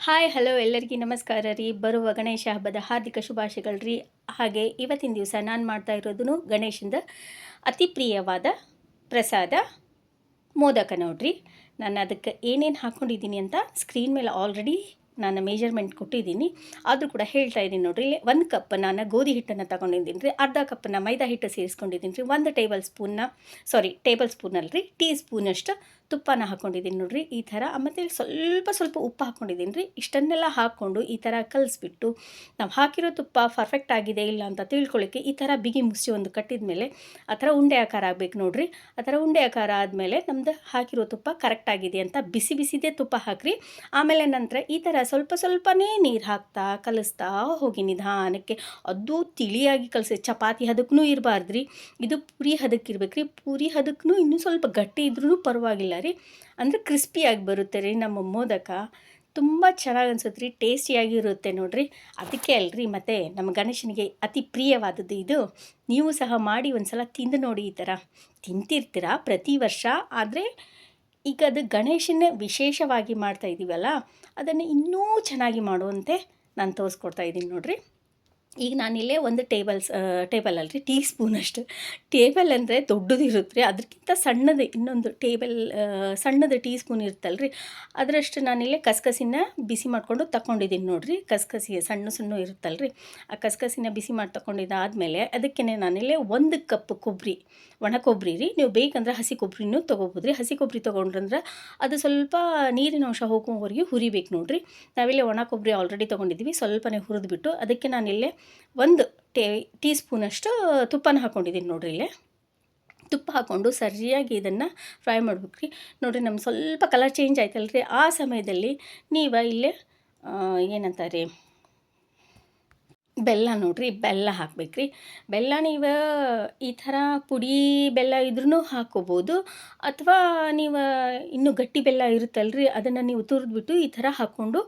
Hi hello ಎಲ್ಲರಿಗೂ ನಮಸ್ಕಾರ ರೀ. ಬರುವ ಗಣೇಶ ಹಬ್ಬದ ಹಾರ್ದಿಕ ಶುಭಾಶಯಗಳು ರೀ. ಹಾಗೆ ಇವತ್ತಿನ ದಿವಸ ನಾನು ಮಾಡ್ತಾ ಇರೋದನ್ನು ಗಣೇಶಂದ ಅತಿ ಪ್ರಿಯವಾದ ಪ್ರಸಾದ ಮೋದಕ ನೋಡ್ರಿ. ನಾನು ಅದಕ್ಕೆ ಏನೇನು ಹಾಕ್ಕೊಂಡಿದ್ದೀನಿ ಅಂತ ಸ್ಕ್ರೀನ್ ಮೇಲೆ ಆಲ್ರೆಡಿ ನಾನು ಮೇಜರ್ಮೆಂಟ್ ಕೊಟ್ಟಿದ್ದೀನಿ. ಆದರೂ ಕೂಡ ಹೇಳ್ತಾ ಇದ್ದೀನಿ ನೋಡ್ರಿ. ಒಂದು ಕಪ್ ನಾನು ಗೋಧಿ ಹಿಟ್ಟನ್ನು ತಗೊಂಡಿದ್ದೀನಿ ರೀ. ಅರ್ಧ ಕಪ್ಪನ್ನ ಮೈದಾ ಹಿಟ್ಟು ಸೇರಿಸ್ಕೊಂಡಿದ್ದೀನಿ ರೀ. ಒಂದು ಟೇಬಲ್ ಸ್ಪೂನ್ನ ಸಾರಿ ಟೇಬಲ್ ಸ್ಪೂನ್ ರೀ ಟೀ ಸ್ಪೂನಷ್ಟು ತುಪ್ಪನ ಹಾಕ್ಕೊಂಡಿದ್ದೀನಿ ನೋಡಿರಿ, ಈ ಥರ. ಮತ್ತು ಸ್ವಲ್ಪ ಸ್ವಲ್ಪ ಉಪ್ಪು ಹಾಕ್ಕೊಂಡಿದ್ದೀನಿ ರೀ. ಇಷ್ಟನ್ನೆಲ್ಲ ಹಾಕ್ಕೊಂಡು ಈ ಥರ ಕಲಿಸ್ಬಿಟ್ಟು ನಾವು ಹಾಕಿರೋ ತುಪ್ಪ ಪರ್ಫೆಕ್ಟ್ ಆಗಿದೆ ಇಲ್ಲ ಅಂತ ತಿಳ್ಕೊಳ್ಳಿಕ್ಕೆ ಈ ಥರ ಬಿಗಿ ಮುಸಿ ಒಂದು ಕಟ್ಟಿದ ಮೇಲೆ ಆ ಥರ ಉಂಡೆ ಆಕಾರ ಆಗಬೇಕು ನೋಡಿರಿ. ಆ ಥರ ಉಂಡೆ ಆಕಾರ ಆದಮೇಲೆ ನಮ್ದು ಹಾಕಿರೋ ತುಪ್ಪ ಕರೆಕ್ಟ್ ಆಗಿದೆ ಅಂತ ಬಿಸಿ ಬಿಸಿದೇ ತುಪ್ಪ ಹಾಕ್ರಿ. ಆಮೇಲೆ ನಂತರ ಈ ಥರ ಸ್ವಲ್ಪ ಸ್ವಲ್ಪನೇ ನೀರು ಹಾಕ್ತಾ ಕಲಿಸ್ತಾ ಹೋಗಿ ನಿಧಾನಕ್ಕೆ ಅದು ತಿಳಿಯಾಗಿ ಕಲಸಿ. ಚಪಾತಿ ಹದಕ್ಕೂ ಇರಬಾರ್ದು ರೀ ಇದು ಪೂರಿ ಹದಕ್ಕೆ ಇರ್ಬೇಕು ರೀ ಪೂರಿ ಹದಕ್ಕೂ ಇನ್ನೂ ಸ್ವಲ್ಪ ಗಟ್ಟಿ ಇದ್ರೂ ಪರವಾಗಿಲ್ಲ ರೀ ಅಂದರೆ ಕ್ರಿಸ್ಪಿಯಾಗಿ ಬರುತ್ತೆ ರೀ ನಮ್ಮ ಮೋದಕ. ತುಂಬ ಚೆನ್ನಾಗಿ ಅನ್ಸುತ್ತೆ ರೀ ಟೇಸ್ಟಿಯಾಗಿರುತ್ತೆ ನೋಡಿರಿ. ಅದಕ್ಕೆ ಅಲ್ರಿ ಮತ್ತು ನಮ್ಮ ಗಣೇಶನಿಗೆ ಅತಿ ಪ್ರಿಯವಾದದ್ದು ಇದು. ನೀವು ಸಹ ಮಾಡಿ ಒಂದು ಸಲ ತಿಂದು ನೋಡಿ ಈ ಥರ. ತಿಂತಿರ್ತೀರ ಪ್ರತಿ ವರ್ಷ, ಆದರೆ ಈಗ ಅದು ಗಣೇಶನ ವಿಶೇಷವಾಗಿ ಮಾಡ್ತಾ ಇದ್ದೀವಲ್ಲ ಅದನ್ನು ಇನ್ನೂ ಚೆನ್ನಾಗಿ ಮಾಡುವಂತೆ ನಾನು ತೋರಿಸ್ಕೊಡ್ತಾ ಇದ್ದೀನಿ ನೋಡಿರಿ. ಈಗ ನಾನಿಲ್ಲೇ ಒಂದು ಟೇಬಲ್ಸ್ ಟೇಬಲ್ ಅಲ್ರಿ, ಟೀ ಸ್ಪೂನ್ ಅಷ್ಟು. ಟೇಬಲ್ ಅಂದರೆ ದೊಡ್ಡದು ಇರುತ್ತೆ ರೀ ಅದಕ್ಕಿಂತ ಸಣ್ಣದು, ಇನ್ನೊಂದು ಟೇಬಲ್ ಸಣ್ಣದು ಟೀ ಸ್ಪೂನ್ ಇರುತ್ತಲ್ರಿ. ಅದರಷ್ಟು ನಾನಿಲ್ಲೇ ಕಸ್ಕಸಿನ ಬಿಸಿ ಮಾಡಿಕೊಂಡು ತಗೊಂಡಿದ್ದೀನಿ ನೋಡಿರಿ, ಕಸ್ಕಸಿ, ಸಣ್ಣ ಸಣ್ಣ ಇರುತ್ತಲ್ರಿ. ಆ ಕಸ್ಕಸಿನ ಬಿಸಿ ಮಾಡಿ ತಗೊಂಡಿದ್ದಾದಮೇಲೆ ಅದಕ್ಕೇ ನಾನಿಲ್ಲೇ ಒಂದು ಕಪ್ ಕೊಬ್ಬರಿ ಒಣ ಕೊಬ್ಬರಿ ರೀ. ನೀವು ಬೇಕಂದ್ರೆ ಹಸಿ ಕೊಬ್ಬರಿನೂ ತೊಗೋಬೋದು ರೀ ಹಸಿ ಕೊಬ್ಬರಿ ತೊಗೊಂಡ್ರಂದ್ರೆ ಅದು ಸ್ವಲ್ಪ ನೀರಿನ ಅಂಶ ಹೋಗುವವರೆಗೆ ಹುರಿಬೇಕು ನೋಡಿರಿ. ನಾವಿಲ್ಲೇ ಒಣ ಕೊಬ್ಬರಿ ಆಲ್ರೆಡಿ ತೊಗೊಂಡಿದ್ದೀವಿ, ಸ್ವಲ್ಪನೇ ಹುರಿದ್ಬಿಟ್ಟು ಅದಕ್ಕೆ ನಾನಿಲ್ಲೇ ಒಂದು ಟೇ ಟೀ ಸ್ಪೂನಷ್ಟು ತುಪ್ಪನ ಹಾಕ್ಕೊಂಡಿದ್ದೀನಿ ನೋಡಿರಿ ಇಲ್ಲೇ. ತುಪ್ಪ ಹಾಕ್ಕೊಂಡು ಸರಿಯಾಗಿ ಇದನ್ನು ಫ್ರೈ ಮಾಡ್ಬೇಕು ರೀ ನೋಡಿರಿ ನಮ್ಗೆ ಸ್ವಲ್ಪ ಕಲರ್ ಚೇಂಜ್ ಆಯ್ತಲ್ಲ ರೀ ಆ ಸಮಯದಲ್ಲಿ ನೀವು ಇಲ್ಲೇ ಏನಂತಾರೆ, ಬೆಲ್ಲ ನೋಡಿರಿ, ಬೆಲ್ಲ ಹಾಕ್ಬೇಕ್ರಿ. ಬೆಲ್ಲ ನೀವು ಈ ಥರ ಪುಡಿ ಬೆಲ್ಲ ಇದ್ರೂ ಹಾಕ್ಕೋಬೋದು ಅಥವಾ ನೀವು ಇನ್ನೂ ಗಟ್ಟಿ ಬೆಲ್ಲ ಇರುತ್ತಲ್ರಿ, ಅದನ್ನು ನೀವು ತುರಿದ್ಬಿಟ್ಟು ಈ ಥರ ಹಾಕ್ಕೊಂಡು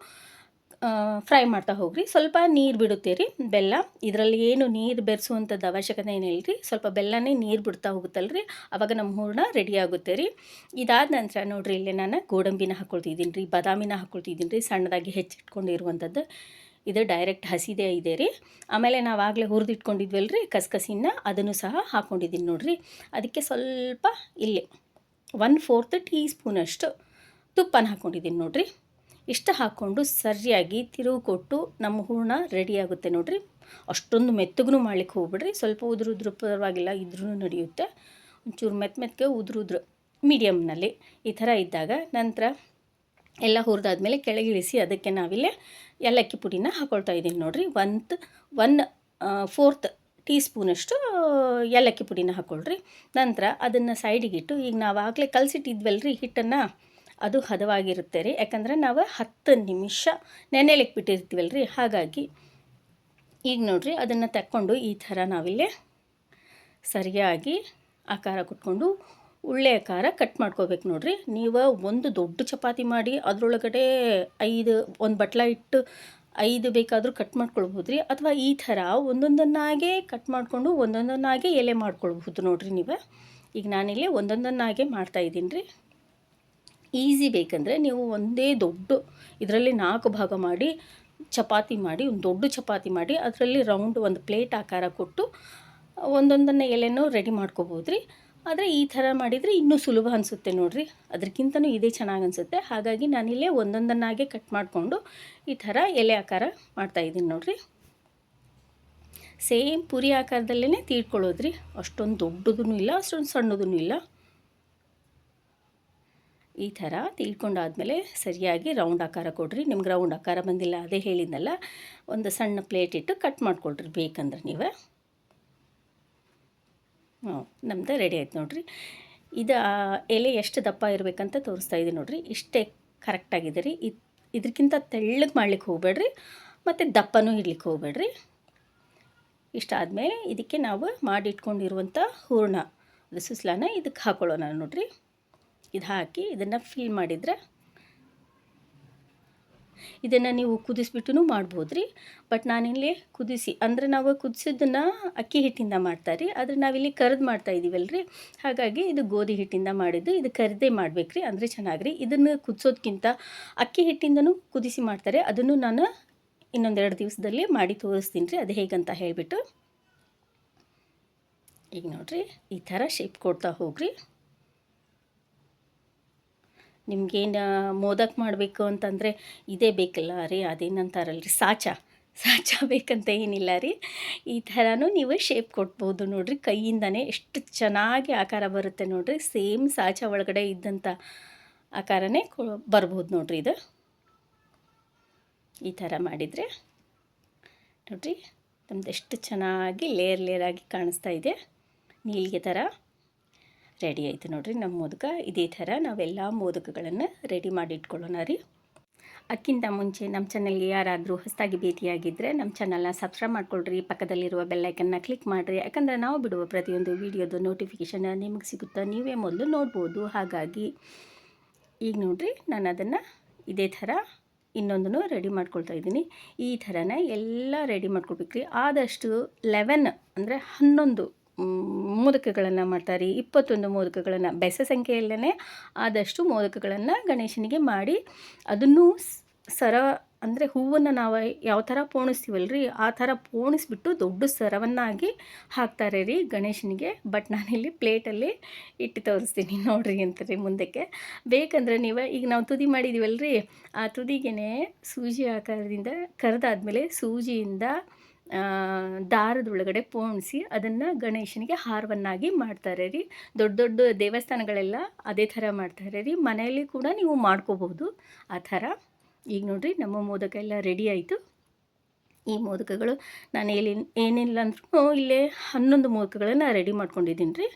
ಫ್ರೈ ಮಾಡ್ತಾ ಹೋಗ್ರಿ. ಸ್ವಲ್ಪ ನೀರು ಬಿಡುತ್ತೆ ರೀ ಬೆಲ್ಲ. ಇದರಲ್ಲಿ ಏನು ನೀರು ಬೆರೆಸುವಂಥದ್ದು ಅವಶ್ಯಕತೆ ಏನಿಲ್ಲ ರೀ ಸ್ವಲ್ಪ ಬೆಲ್ಲನೇ ನೀರು ಬಿಡ್ತಾ ಹೋಗುತ್ತಲ್ಲ ರೀ ಅವಾಗ ನಮ್ಮ ಹೂರ್ಣ ರೆಡಿ ಆಗುತ್ತೆ ರೀ ಇದಾದ ನಂತರ ನೋಡಿರಿ, ಇಲ್ಲಿ ನಾನು ಗೋಡಂಬಿನ ಹಾಕ್ಕೊಳ್ತಿದ್ದೀನಿ ರೀ ಬಾದಾಮಿನ ಹಾಕ್ಕೊಳ್ತಿದ್ದೀನಿ ರೀ ಸಣ್ಣದಾಗಿ ಹೆಚ್ಚಿಟ್ಕೊಂಡಿರುವಂಥದ್ದು ಇದು ಡೈರೆಕ್ಟ್ ಹಸಿದೇ ಇದೆ ರೀ ಆಮೇಲೆ ನಾವು ಆಗಲೇ ಹುರಿದಿಟ್ಕೊಂಡಿದ್ವಲ್ಲ ರೀ ಕಸಕಸಿನ ಅದನ್ನು ಸಹ ಹಾಕ್ಕೊಂಡಿದ್ದೀನಿ ನೋಡಿರಿ. ಅದಕ್ಕೆ ಸ್ವಲ್ಪ, ಇಲ್ಲಿ ಒನ್ ಫೋರ್ತ್ ಟೀ ಸ್ಪೂನಷ್ಟು ತುಪ್ಪನ ಹಾಕ್ಕೊಂಡಿದ್ದೀನಿ ನೋಡಿರಿ. ಇಷ್ಟು ಹಾಕ್ಕೊಂಡು ಸರಿಯಾಗಿ ತಿರುವು ಕೊಟ್ಟು ನಮ್ಮ ಹೂರ್ಣ ರೆಡಿಯಾಗುತ್ತೆ ನೋಡಿರಿ. ಅಷ್ಟೊಂದು ಮೆತ್ತಗೂ ಮಾಡ್ಲಿಕ್ಕೆ ಹೋಗ್ಬಿಡ್ರಿ. ಸ್ವಲ್ಪ ಉದುರು ಉದುರು ಪರವಾಗಿಲ್ಲ ಇದ್ರೂ ನಡೆಯುತ್ತೆ. ಒಂಚೂರು ಮೆತ್ತ ಮೆತ್ತಗೆ ಉದುರು ಉದುರು ಮೀಡಿಯಮ್ನಲ್ಲಿ ಈ ಥರ ಇದ್ದಾಗ ನಂತರ ಎಲ್ಲ ಹುರಿದಾದ್ಮೇಲೆ ಕೆಳಗಿಳಿಸಿ ಅದಕ್ಕೆ ನಾವಿಲ್ಲೇ ಏಲಕ್ಕಿ ಪುಡಿನ ಹಾಕ್ಕೊಳ್ತಾ ಇದ್ದೀನಿ ನೋಡಿರಿ. ಒಂತ್ ಒನ್ ಫೋರ್ತ್ ಟೀ ಸ್ಪೂನಷ್ಟು ಏಲಕ್ಕಿ ಪುಡಿನ ಹಾಕ್ಕೊಳ್ರಿ ನಂತರ ಅದನ್ನು ಸೈಡಿಗಿಟ್ಟು ಈಗ ನಾವು ಆಗಲೇ ಕಲಸಿಟ್ಟಿದ್ವಲ್ರಿ ಹಿಟ್ಟನ್ನು. ಅದು ಹದವಾಗಿರುತ್ತೆ ರೀ ಯಾಕಂದರೆ ನಾವು ಹತ್ತು ನಿಮಿಷ ನೆನೆಲಿಕ್ಕೆ ಬಿಟ್ಟಿರ್ತೀವಲ್ಲ ರೀ ಹಾಗಾಗಿ ಈಗ ನೋಡಿರಿ ಅದನ್ನು ತಕ್ಕೊಂಡು ಈ ಥರ ನಾವಿಲ್ಲಿ ಸರಿಯಾಗಿ ಆಕಾರ ಕುಟ್ಕೊಂಡು ಉಳ್ಳೆ ಆಕಾರ ಕಟ್ ಮಾಡ್ಕೋಬೇಕು ನೋಡಿರಿ. ನೀವು ಒಂದು ದೊಡ್ಡ ಚಪಾತಿ ಮಾಡಿ ಅದರೊಳಗಡೆ ಐದು, ಒಂದು ಬಟ್ಲ ಇಟ್ಟು ಐದು ಬೇಕಾದರೂ ಕಟ್ ಮಾಡ್ಕೊಳ್ಬೋದು ರೀ ಅಥವಾ ಈ ಥರ ಒಂದೊಂದನ್ನಾಗೆ ಕಟ್ ಮಾಡಿಕೊಂಡು ಒಂದೊಂದನ್ನಾಗೆ ಎಲೆ ಮಾಡ್ಕೊಳ್ಬೋದು ನೋಡಿರಿ ನೀವು. ಈಗ ನಾನಿಲ್ಲಿ ಒಂದೊಂದನ್ನಾಗೆ ಮಾಡ್ತಾಯಿದ್ದೀನಿ ರೀ. ಈಸಿ ಬೇಕಂದರೆ ನೀವು ಒಂದೇ ದೊಡ್ಡ ಇದರಲ್ಲಿ ನಾಲ್ಕು ಭಾಗ ಮಾಡಿ ಚಪಾತಿ ಮಾಡಿ, ಒಂದು ದೊಡ್ಡ ಚಪಾತಿ ಮಾಡಿ, ಅದರಲ್ಲಿ ರೌಂಡ್ ಒಂದು ಪ್ಲೇಟ್ ಆಕಾರ ಕೊಟ್ಟು ಒಂದೊಂದನ್ನು ಎಲೆನೂ ರೆಡಿ ಮಾಡ್ಕೋಬೋದು ರೀ ಆದರೆ ಈ ಥರ ಮಾಡಿದರೆ ಇನ್ನೂ ಸುಲಭ ಅನಿಸುತ್ತೆ ನೋಡಿರಿ. ಅದಕ್ಕಿಂತನೂ ಇದೇ ಚೆನ್ನಾಗಿ ಅನಿಸುತ್ತೆ. ಹಾಗಾಗಿ ನಾನಿಲ್ಲೇ ಒಂದೊಂದನ್ನಾಗೆ ಕಟ್ ಮಾಡಿಕೊಂಡು ಈ ಥರ ಎಲೆ ಆಕಾರ ಮಾಡ್ತಾಯಿದ್ದೀನಿ ನೋಡಿರಿ. ಸೇಮ್ ಪುರಿ ಆಕಾರದಲ್ಲೇ ತೀಡ್ಕೊಳ್ಳೋದ್ರಿ. ಅಷ್ಟೊಂದು ದೊಡ್ಡದೂ ಇಲ್ಲ, ಅಷ್ಟೊಂದು ಸಣ್ಣದೂ ಇಲ್ಲ. ಈ ಥರ ತಿಳ್ಕೊಂಡಾದಮೇಲೆ ಸರಿಯಾಗಿ ರೌಂಡ್ ಆಕಾರ ಕೊಡ್ರಿ. ನಿಮ್ಗೆ ರೌಂಡ್ ಆಕಾರ ಬಂದಿಲ್ಲ, ಅದೇ ಹೇಳಿದ್ನಲ್ಲ, ಒಂದು ಸಣ್ಣ ಪ್ಲೇಟ್ ಇಟ್ಟು ಕಟ್ ಮಾಡ್ಕೊಳ್ರಿ ಬೇಕಂದ್ರೆ ನೀವು. ಹ್ಞೂ, ನಮ್ದು ರೆಡಿ ಆಯ್ತು ನೋಡಿರಿ. ಇದು ಎಲೆ ಎಷ್ಟು ದಪ್ಪ ಇರಬೇಕಂತ ತೋರಿಸ್ತಾ ಇದ್ದೀನಿ ನೋಡಿರಿ. ಇಷ್ಟೇ ಕರೆಕ್ಟಾಗಿದೆ ರೀ ಇದು ಇದಕ್ಕಿಂತ ತೆಳ್ಳಗೆ ಮಾಡ್ಲಿಕ್ಕೆ ಹೋಗಬೇಡ್ರಿ, ಮತ್ತು ದಪ್ಪನೂ ಇಡ್ಲಿಕ್ಕೆ ಹೋಗಬೇಡ್ರಿ. ಇಷ್ಟಾದಮೇಲೆ ಇದಕ್ಕೆ ನಾವು ಮಾಡಿಟ್ಕೊಂಡಿರುವಂಥ ಹೂರ್ಣ ಅದು ಸುಸ್ಲಾನ ಇದಕ್ಕೆ ಹಾಕೊಳ್ಳೋಣ ನೋಡಿರಿ. ಇದು ಹಾಕಿ ಇದನ್ನು ಫಿಲ್ ಮಾಡಿದರೆ ಇದನ್ನು ನೀವು ಕುದಿಸ್ಬಿಟ್ಟು ಮಾಡ್ಬೋದು ರೀ ಬಟ್ ನಾನಿಲ್ಲಿ ಕುದಿಸಿ, ಅಂದರೆ ನಾವು ಕುದಿಸಿದ್ದನ್ನು ಅಕ್ಕಿ ಹಿಟ್ಟಿಂದ ಮಾಡ್ತಾರೆ ರೀ, ಆದರೆ ನಾವಿಲ್ಲಿ ಕರೆದು ಮಾಡ್ತಾ ಇದ್ದೀವಲ್ಲ ರೀ ಹಾಗಾಗಿ ಇದು ಗೋಧಿ ಹಿಟ್ಟಿಂದ ಮಾಡಿದ್ದು, ಇದು ಕರೆದೇ ಮಾಡ್ಬೇಕು ರೀ ಅಂದರೆ ರೀ ಇದನ್ನು ಕುದಿಸೋದ್ಕಿಂತ ಅಕ್ಕಿ ಹಿಟ್ಟಿಂದನೂ ಕುದಿಸಿ ಮಾಡ್ತಾರೆ, ಅದನ್ನು ನಾನು ಇನ್ನೊಂದೆರಡು ದಿವಸದಲ್ಲಿ ಮಾಡಿ ತೋರಿಸ್ತೀನಿ ರೀ, ಅದು ಹೇಗಂತ ಹೇಳಿಬಿಟ್ಟು. ಈಗ ನೋಡಿರಿ, ಈ ಥರ ಶೇಪ್ ಕೊಡ್ತಾ ಹೋಗ್ರಿ. ನಿಮ್ಗೇನು ಮೋದಕ್ ಮಾಡಬೇಕು ಅಂತಂದರೆ ಇದೇ ಬೇಕಲ್ಲ ರೀ ಅದೇನಂತಾರಲ್ಲ ರೀ ಸಾಚ. ಸಾಚ ಬೇಕಂತ ಏನಿಲ್ಲ ರೀ. ಈ ಥರನೂ ನೀವು ಶೇಪ್ ಕೊಡ್ಬೋದು ನೋಡಿರಿ, ಕೈಯಿಂದನೇ ಎಷ್ಟು ಚೆನ್ನಾಗಿ ಆಕಾರ ಬರುತ್ತೆ ನೋಡಿರಿ ಸೇಮ್ ಸಾಚ ಒಳಗಡೆ ಇದ್ದಂಥ ಆಕಾರನೇ ಕೊ, ಬರ್ಬೋದು ನೋಡಿರಿ ಇದು. ಈ ಥರ ಮಾಡಿದರೆ ನೋಡಿರಿ ನಮ್ದು ಎಷ್ಟು ಚೆನ್ನಾಗಿ ಲೇಯರ್ ಲೇಯರಾಗಿ ಕಾಣಿಸ್ತಾ ಇದೆ, ನೀಲಿಗೆ ಥರ ರೆಡಿ ಆಯಿತು ನೋಡಿರಿ ನಮ್ಮ ಮೋದಕ. ಇದೇ ಥರ ನಾವೆಲ್ಲ ಮೋದಕಗಳನ್ನು ರೆಡಿ ಮಾಡಿ ಇಟ್ಕೊಳ್ಳೋಣ ರೀ. ಅದಕ್ಕಿಂತ ಮುಂಚೆ ನಮ್ಮ ಚಾನಲ್ಗೆ ಯಾರಾದರೂ ಹೊಸದಾಗಿ ಭೇಟಿಯಾಗಿದ್ದರೆ ನಮ್ಮ ಚಾನಲ್ನ ಸಬ್ಸ್ಕ್ರೈಬ್ ಮಾಡ್ಕೊಳ್ರಿ. ಪಕ್ಕದಲ್ಲಿರುವ ಬೆಲ್ಲೈಕನ್ನ ಕ್ಲಿಕ್ ಮಾಡಿರಿ. ಯಾಕಂದರೆ ನಾವು ಬಿಡುವ ಪ್ರತಿಯೊಂದು ವೀಡಿಯೋದು ನೋಟಿಫಿಕೇಷನ್ ನಿಮಗೆ ಸಿಗುತ್ತಾ ನೀವೇ ಮೊದಲು ನೋಡ್ಬೋದು. ಹಾಗಾಗಿ ಈಗ ನೋಡಿರಿ ನಾನು ಅದನ್ನು ಇದೇ ಥರ ಇನ್ನೊಂದನ್ನು ರೆಡಿ ಮಾಡ್ಕೊಳ್ತಾ ಇದ್ದೀನಿ. ಈ ಥರನೇ ಎಲ್ಲ ರೆಡಿ ಮಾಡ್ಕೊಳ್ಬೇಕ್ರಿ. ಆದಷ್ಟು ಲೆವೆನ್ ಅಂದರೆ ಹನ್ನೊಂದು ಮೋದಕಗಳನ್ನು ಮಾಡ್ತಾರೆ. ಇಪ್ಪತ್ತೊಂದು ಮೋದಕಗಳನ್ನು ಬೆಸ ಸಂಖ್ಯೆಯಲ್ಲೇ ಆದಷ್ಟು ಮೋದಕಗಳನ್ನು ಗಣೇಶನಿಗೆ ಮಾಡಿ ಅದನ್ನು ಸರ ಅಂದರೆ ಹೂವನ್ನು ನಾವು ಯಾವ ಥರ ಪೋಣಿಸ್ತೀವಲ್ಲ ರೀ ಆ ಥರ ಪೋಣಿಸ್ಬಿಟ್ಟು ದೊಡ್ಡ ಸರವನ್ನಾಗಿ ಹಾಕ್ತಾರೆ ರೀ ಗಣೇಶನಿಗೆ. ಬಟ್ ನಾನಿಲ್ಲಿ ಪ್ಲೇಟಲ್ಲಿ ಇಟ್ಟು ತೋರಿಸ್ತೀನಿ ನೋಡ್ರಿ ರೀ ಮುಂದಕ್ಕೆ. ಬೇಕಂದರೆ ನೀವು, ಈಗ ನಾವು ತುದಿ ಮಾಡಿದ್ದೀವಲ್ರಿ ಆ ತುದಿಗೆ ಸೂಜಿ ಆಕಾರದಿಂದ ಕರೆದಾದ್ಮೇಲೆ ಸೂಜಿಯಿಂದ ದಾರದೊಳಗಡೆ ಪೋಣಿಸಿ ಅದನ್ನು ಗಣೇಶನಿಗೆ ಹಾರವನ್ನಾಗಿ ಮಾಡ್ತಾರೆ ರೀ. ದೊಡ್ಡ ದೊಡ್ಡ ದೇವಸ್ಥಾನಗಳೆಲ್ಲ ಅದೇ ಥರ ಮಾಡ್ತಾರೆ ರೀ. ಮನೆಯಲ್ಲಿ ಕೂಡ ನೀವು ಮಾಡ್ಕೋಬಹುದು ಆ ಥರ. ಈಗ ನೋಡಿರಿ ನಮ್ಮ ಮೋದಕ ಎಲ್ಲ ರೆಡಿ ಆಯಿತು. ಈ ಮೋದಕಗಳು ನಾನು ಎಲ್ಲಿ, ಏನಿಲ್ಲ ಅಂದ್ರೂ ಇಲ್ಲೇ ಹನ್ನೊಂದು ಮೋದಕಗಳನ್ನು ರೆಡಿ ಮಾಡ್ಕೊಂಡಿದ್ದೀನಿ ರೀ.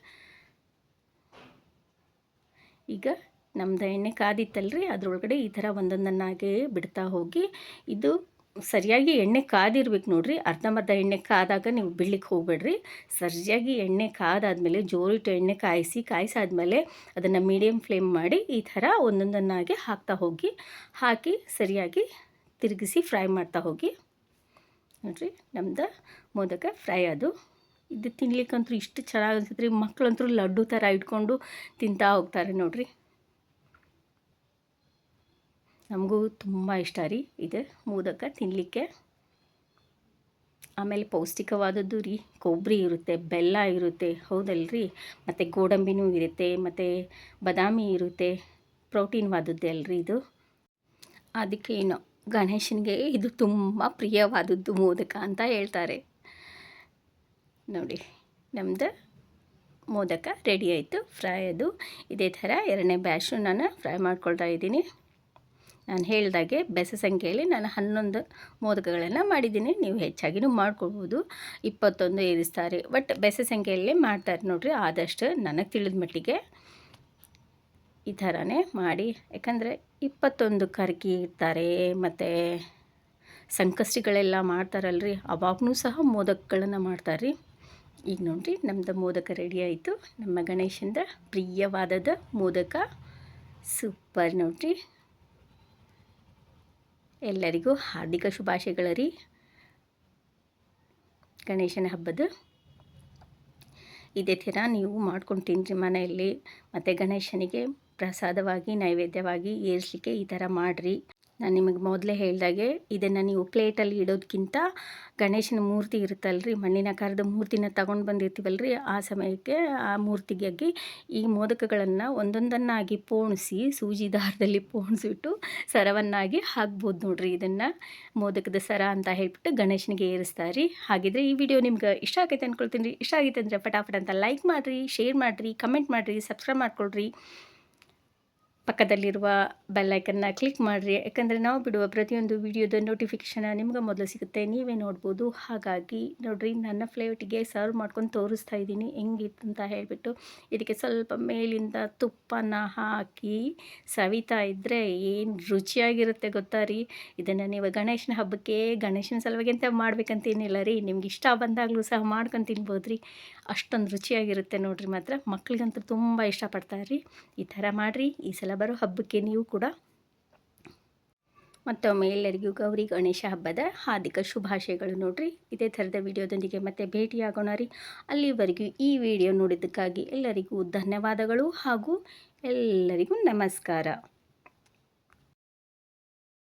ಈಗ ನಮ್ಮದು ಎಣ್ಣೆ ಕಾದಿತ್ತಲ್ರಿ. ಅದರೊಳಗಡೆ ಈ ಥರ ಒಂದೊಂದನ್ನಾಗೆ ಬಿಡ್ತಾ ಹೋಗಿ ಇದು ಸರಿಯಾಗಿ ಎಣ್ಣೆ ಕಾದಿರ್ಬೇಕು ನೋಡಿರಿ. ಅರ್ಧಂಬರ್ಧ ಎಣ್ಣೆ ಕಾದಾಗ ನೀವು ಬಿಡ್ಲಿಕ್ಕೆ ಹೋಗ್ಬೇಡ್ರಿ. ಸರಿಯಾಗಿ ಎಣ್ಣೆ ಕಾದಾದಮೇಲೆ, ಜೋರಿಟ್ಟು ಎಣ್ಣೆ ಕಾಯಿಸಿ, ಕಾಯಿಸಾದ್ಮೇಲೆ ಅದನ್ನು ಮೀಡಿಯಮ್ ಫ್ಲೇಮ್ ಮಾಡಿ ಈ ಥರ ಒಂದೊಂದನ್ನಾಗಿ ಹಾಕ್ತಾ ಹೋಗಿ, ಹಾಕಿ ಸರಿಯಾಗಿ ತಿರುಗಿಸಿ ಫ್ರೈ ಮಾಡ್ತಾ ಹೋಗಿ. ನೋಡಿರಿ, ನಮ್ದು ಮೋದಕ ಫ್ರೈ ಅದು. ಇದು ತಿನ್ಲಿಕ್ಕಂತೂ ಇಷ್ಟು ಚೆನ್ನಾಗಿ ಅನ್ಸುತ್ತೆ ರೀ. ಮಕ್ಕಳಂತೂ ಲಡ್ಡು ಥರ ಇಟ್ಕೊಂಡು ತಿಂತಾ ಹೋಗ್ತಾರೆ ನೋಡಿರಿ. ನಮಗೂ ತುಂಬ ಇಷ್ಟ ರೀ ಇದು ಮೋದಕ ತಿನ್ನಲಿಕ್ಕೆ ಆಮೇಲೆ ಪೌಷ್ಟಿಕವಾದದ್ದು ರೀ ಕೊಬ್ಬರಿ ಇರುತ್ತೆ, ಬೆಲ್ಲ ಇರುತ್ತೆ, ಹೌದಲ್ರಿ? ಮತ್ತು ಗೋಡಂಬಿನೂ ಇರುತ್ತೆ, ಮತ್ತು ಬಾದಾಮಿ ಇರುತ್ತೆ, ಪ್ರೋಟೀನ್ವಾದದ್ದೇ ಅಲ್ರಿ ಇದು. ಅದಕ್ಕೆ ಏನು ಗಣೇಶನಿಗೆ ಇದು ತುಂಬ ಪ್ರಿಯವಾದದ್ದು ಮೋದಕ ಅಂತ ಹೇಳ್ತಾರೆ. ನೋಡಿ ನಮ್ಮದು ಮೋದಕ ರೆಡಿ ಆಯಿತು ಫ್ರೈ ಅದು ಇದೇ ಥರ ಎರಡನೇ ಬ್ಯಾಶು ನಾನು ಫ್ರೈ ಮಾಡ್ಕೊಳ್ತಾ ಇದ್ದೀನಿ. ನಾನು ಹೇಳಿದಾಗೆ ಬೆಸ ಸಂಖ್ಯೆಯಲ್ಲಿ ನಾನು ಹನ್ನೊಂದು ಮೋದಕಗಳನ್ನು ಮಾಡಿದ್ದೀನಿ. ನೀವು ಹೆಚ್ಚಾಗಿನೂ ಮಾಡ್ಕೊಳ್ಬೋದು. ಇಪ್ಪತ್ತೊಂದು ಏರಿಸ್ತಾರೆ. ಬಟ್ ಬೆಸ ಸಂಖ್ಯೆಯಲ್ಲಿ ಮಾಡ್ತಾರೆ ನೋಡಿರಿ, ಆದಷ್ಟು ನನಗೆ ತಿಳಿದ ಮಟ್ಟಿಗೆ ಈ ಥರನೇ ಮಾಡಿ. ಯಾಕಂದರೆ ಇಪ್ಪತ್ತೊಂದು ಕರ್ಕಿ ಇರ್ತಾರೆ ಮತ್ತು ಸಂಕಷ್ಟಿಗಳೆಲ್ಲ ಮಾಡ್ತಾರಲ್ರಿ ಅವಾಗೂ ಸಹ ಮೋದಕಗಳನ್ನು ಮಾಡ್ತಾರೆ ರೀ ಈಗ ನೋಡಿರಿ ನಮ್ಮದು ಮೋದಕ ರೆಡಿ ಆಯಿತು. ನಮ್ಮ ಗಣೇಶಂದ ಪ್ರಿಯವಾದದ ಮೋದಕ ಸೂಪರ್ ನೋಡಿರಿ. ಎಲ್ಲರಿಗೂ ಹಾರ್ದಿಕ ಶುಭಾಶಯಗಳ ರೀ. ಗಣೇಶನ ಹಬ್ಬದ ಇದೇ ಥರ ನೀವು ಮಾಡ್ಕೊಂಡು ತಿನ್ನಿರಿ ಮನೆಯಲ್ಲಿ. ಮತ್ತು ಗಣೇಶನಿಗೆ ಪ್ರಸಾದವಾಗಿ, ನೈವೇದ್ಯವಾಗಿ ಏರಿಸಲಿಕ್ಕೆ ಈ ಥರ ಮಾಡಿರಿ. ನಾನು ನಿಮಗೆ ಮೊದಲೇ ಹೇಳಿದಾಗೆ ಇದನ್ನು ನೀವು ಪ್ಲೇಟಲ್ಲಿ ಇಡೋದಕ್ಕಿಂತ ಗಣೇಶನ ಮೂರ್ತಿ ಇರುತ್ತಲ್ರಿ, ಮಣ್ಣಿನ ಆಕಾರದ ಮೂರ್ತಿನ ತಗೊಂಡು ಬಂದಿರ್ತೀವಲ್ರಿ, ಆ ಸಮಯಕ್ಕೆ ಆ ಮೂರ್ತಿಗಾಗಿ ಈ ಮೋದಕಗಳನ್ನು ಒಂದೊಂದನ್ನಾಗಿ ಪೋಣಿಸಿ ಸೂಜಿ ದಾರದಲ್ಲಿ ಪೋಣಿಸ್ಬಿಟ್ಟು ಸರವನ್ನಾಗಿ ಹಾಕ್ಬೋದು ನೋಡ್ರಿ ಇದನ್ನು. ಮೋದಕದ ಸರ ಅಂತ ಹೇಳ್ಬಿಟ್ಟು ಗಣೇಶನಿಗೆ ಏರಿಸ್ತಾರೆ ರೀ ಹಾಗಿದ್ರೆ ಈ ವಿಡಿಯೋ ನಿಮ್ಗೆ ಇಷ್ಟ ಆಗೈತೆ ಅಂದ್ಕೊಳ್ತೀನಿ ರೀ. ಇಷ್ಟ ಆಗೈತೆ ಅಂದರೆ ಫಟಾಫಟ್ ಅಂತ ಲೈಕ್ ಮಾಡಿರಿ ಶೇರ್ ಮಾಡಿರಿ ಕಮೆಂಟ್ ಮಾಡಿರಿ ಸಬ್ಸ್ಕ್ರೈಬ್ ಮಾಡ್ಕೊಳ್ರಿ. ಪಕ್ಕದಲ್ಲಿರುವ ಬೆಲ್ಲೈಕನ್ನ ಕ್ಲಿಕ್ ಮಾಡಿರಿ. ಯಾಕಂದರೆ ನಾವು ಬಿಡುವ ಪ್ರತಿಯೊಂದು ವಿಡಿಯೋದ ನೋಟಿಫಿಕೇಷನ್ ನಿಮ್ಗೆ ಮೊದಲು ಸಿಗುತ್ತೆ. ನೀವೇ ನೋಡ್ಬೋದು. ಹಾಗಾಗಿ ನೋಡಿರಿ, ನನ್ನ ಫ್ಲೇವಟಿಗೆ ಸರ್ವ್ ಮಾಡ್ಕೊಂಡು ತೋರಿಸ್ತಾ ಇದ್ದೀನಿ. ಹೆಂಗಿತ್ತು ಅಂತ ಹೇಳಿಬಿಟ್ಟು ಇದಕ್ಕೆ ಸ್ವಲ್ಪ ಮೇಲಿಂದ ತುಪ್ಪನ ಹಾಕಿ ಸವಿತಾ ಇದ್ದರೆ ಏನು ರುಚಿಯಾಗಿರುತ್ತೆ ಗೊತ್ತಾ ರೀ? ಇದನ್ನು ನೀವು ಗಣೇಶನ ಹಬ್ಬಕ್ಕೆ, ಗಣೇಶನ ಸಲುವಾಗಿ ಅಂತ ಮಾಡ್ಬೇಕಂತೇನಿಲ್ಲ ರೀ. ನಿಮ್ಗೆ ಇಷ್ಟ ಬಂದಾಗಲೂ ಸಹ ಮಾಡ್ಕೊಂಡು ತಿನ್ಬೋದು ರೀ. ಅಷ್ಟೊಂದು ರುಚಿಯಾಗಿರುತ್ತೆ ನೋಡಿರಿ ಮಾತ್ರ. ಮಕ್ಳಿಗಂತೂ ತುಂಬ ಇಷ್ಟಪಡ್ತಾರೆ ರೀ. ಈ ಥರ ಮಾಡಿರಿ. ಈ ಸಲ ಬರೋ ಹಬ್ಬಕ್ಕೆ ನೀವು ಕೂಡ ಮತ್ತೊಮ್ಮೆ ಎಲ್ಲರಿಗೂ ಗೌರಿ ಗಣೇಶ ಹಬ್ಬದ ಹಾರ್ದಿಕ ಶುಭಾಶಯಗಳು ನೋಡ್ರಿ. ಇದೇ ಥರದ ವಿಡಿಯೋದೊಂದಿಗೆ ಮತ್ತೆ ಭೇಟಿಯಾಗೋಣ ರೀ. ಅಲ್ಲಿವರೆಗೂ ಈ ವಿಡಿಯೋ ನೋಡಿದ್ದಕ್ಕಾಗಿ ಎಲ್ಲರಿಗೂ ಧನ್ಯವಾದಗಳು ಹಾಗೂ ಎಲ್ಲರಿಗೂ ನಮಸ್ಕಾರ.